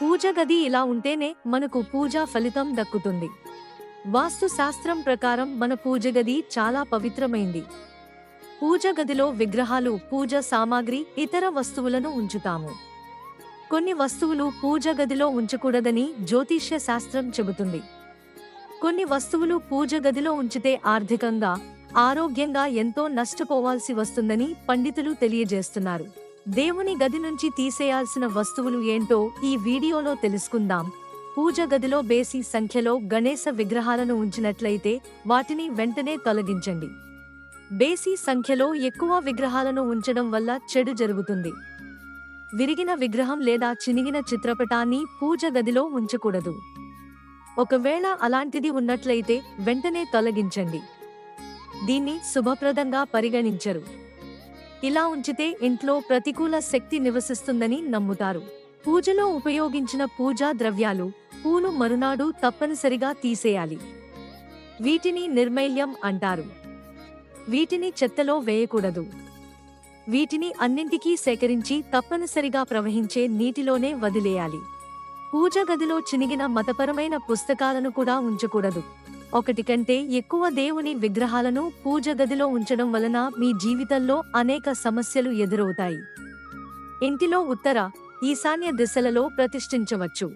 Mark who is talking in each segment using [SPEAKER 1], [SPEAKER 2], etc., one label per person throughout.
[SPEAKER 1] పూజ గది ఇలా ఉంటేనే మనకు పూజా ఫలితం దక్కుతుంది. వాస్తు శాస్త్రం ప్రకారం మన పూజ గది చాలా పవిత్రమైంది. పూజ గదిలో విగ్రహాలు పూజ సామాగ్రి ఇతర వస్తువులను ఉంచుతాము. కొన్ని వస్తువులు పూజ గదిలో ఉంచకూడదని జ్యోతిష్య శాస్త్రం చెబుతుంది. కొన్ని వస్తువులు పూజ గదిలో ఉంచితే ఆర్థికంగా ఆరోగ్యంగా ఎంతో నష్టపోవాల్సి వస్తుందని పండితులు తెలియజేస్తున్నారు. దేవుని గది నుంచి తీసేయాల్సిన వస్తువులు ఏంటో ఈ వీడియోలో తెలుసుకుందాం. పూజ గదిలో బేసి సంఖ్యలో గణేశ విగ్రహాలను ఉంచినట్లయితే వాటిని వెంటనే తొలగించండి. బేసి సంఖ్యలో ఎక్కువ విగ్రహాలను ఉంచడం వల్ల చెడు జరుగుతుంది. విరిగిన విగ్రహం లేదా చినిగిన చిత్రపటాన్ని పూజ గదిలో ఉంచకూడదు. ఒకవేళ అలాంటిది ఉన్నట్లయితే వెంటనే తొలగించండి. దీన్ని శుభప్రదంగా పరిగణించరు. ఇలా ఉంచితే ఇంట్లో ప్రతికూల శక్తి నివసిస్తుందని నమ్ముతారు. పూజలో ఉపయోగించిన పూజా ద్రవ్యాలు పూలు మరునాడు తప్పనిసరిగా తీసేయాలి. వీటిని నిర్మైల్యం అంటారు. వీటిని చెత్తలో వేయకూడదు. వీటిని అన్నింటికీ సేకరించి తప్పనిసరిగా ప్రవహించే నీటిలోనే వదిలేయాలి. పూజ గదిలో చినిగిన మతపరమైన పుస్తకాలను కూడా ఉంచకూడదు. ఒకటి కంటే ఎక్కువ దేవుని విగ్రహాలను పూజ గదిలో ఉంచడం వలన మీ జీవితంలో అనేక సమస్యలు ఎదురవుతాయి. ఇంటిలో ఉత్తర ఈశాన్య దిశలలో ప్రతిష్ఠించవచ్చు.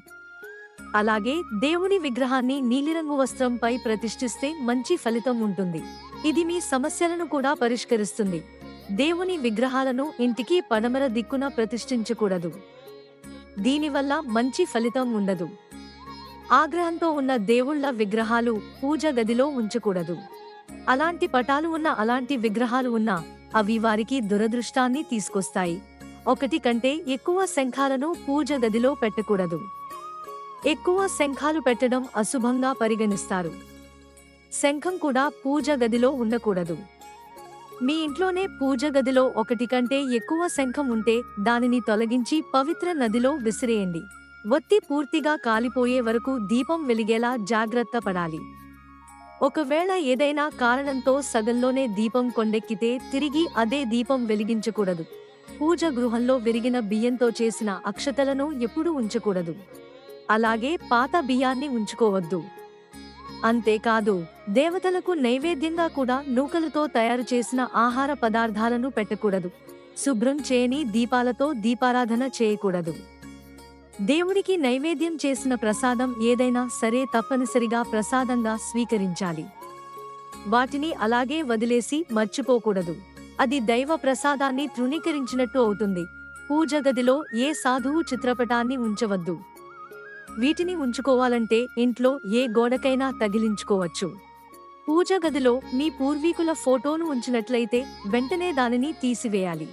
[SPEAKER 1] అలాగే దేవుని విగ్రహాన్ని నీలిరంగు వస్త్రంపై ప్రతిష్ఠిస్తే మంచి ఫలితం ఉంటుంది. ఇది మీ సమస్యలను కూడా పరిష్కరిస్తుంది. దేవుని విగ్రహాలను ఇంటికి పడమర దిక్కున ప్రతిష్ఠించకూడదు. దీనివల్ల మంచి ఫలితం ఉండదు. ఆగ్రహంతో ఉన్న దేవుళ్ళ విగ్రహాలు పూజ గదిలో ఉంచకూడదు. అలాంటి పటాలు ఉన్న అలాంటి విగ్రహాలు ఉన్నా అవి వారికి దురదృష్టాన్ని తీసుకొస్తాయి. ఒకటి కంటే ఎక్కువ శంఖాలను పూజ గదిలో పెట్టకూడదు. ఎక్కువ శంఖాలు పెట్టడం అశుభంగా పరిగణిస్తారు. శంఖం కూడా పూజ గదిలో ఉండకూడదు. మీ ఇంట్లోనే పూజ గదిలో ఒకటి కంటే ఎక్కువ శంఖం ఉంటే దానిని తొలగించి పవిత్ర నదిలో విసిరేయండి. ఒత్తి పూర్తిగా కాలిపోయే వరకు దీపం వెలిగేలా జాగ్రత్త పడాలి. ఒకవేళ ఏదైనా కారణంతో సగంలోనే దీపం కొండెక్కితే తిరిగి అదే దీపం వెలిగించకూడదు. పూజ గృహంలో విరిగిన బియ్యంతో చేసిన అక్షతలను ఎప్పుడూ ఉంచకూడదు. అలాగే పాత బియ్యాన్ని ఉంచుకోవద్దు. అంతేకాదు దేవతలకు నైవేద్యంగా కూడా నూకలతో తయారు చేసిన ఆహార పదార్థాలను పెట్టకూడదు. శుభ్రం చేయని దీపాలతో దీపారాధన చేయకూడదు. దేవుడికి నైవేద్యం చేసిన ప్రసాదం ఏదైనా సరే తప్పనిసరిగా ప్రసాదంగా స్వీకరించాలి. వాటిని అలాగే వదిలేసి మర్చిపోకూడదు. అది దైవ ప్రసాదాన్ని తృణీకరించినట్టు అవుతుంది. పూజ గదిలో ఏ సాధువు చిత్రపటాన్ని ఉంచవద్దు. వీటిని ఉంచుకోవాలంటే ఇంట్లో ఏ గోడకైనా తగిలించుకోవచ్చు. పూజ గదిలో మీ పూర్వీకుల ఫోటోను ఉంచినట్లయితే వెంటనే దానిని తీసివేయాలి.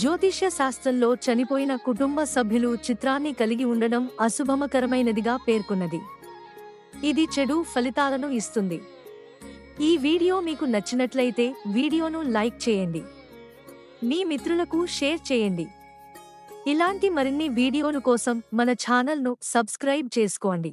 [SPEAKER 1] జ్యోతిష్య శాస్త్రంలో చనిపోయిన కుటుంబ సభ్యులు చిత్రాన్ని కలిగి ఉండడం అశుభమకరమైనదిగా పేర్కొన్నది. ఇది చెడు ఫలితాలను ఇస్తుంది. ఈ వీడియో మీకు నచ్చినట్లయితే వీడియోను లైక్ చేయండి. మీ మిత్రులకు షేర్ చేయండి. ఇలాంటి మరిన్ని వీడియోల కోసం మన ఛానల్ను సబ్స్క్రైబ్ చేసుకోండి.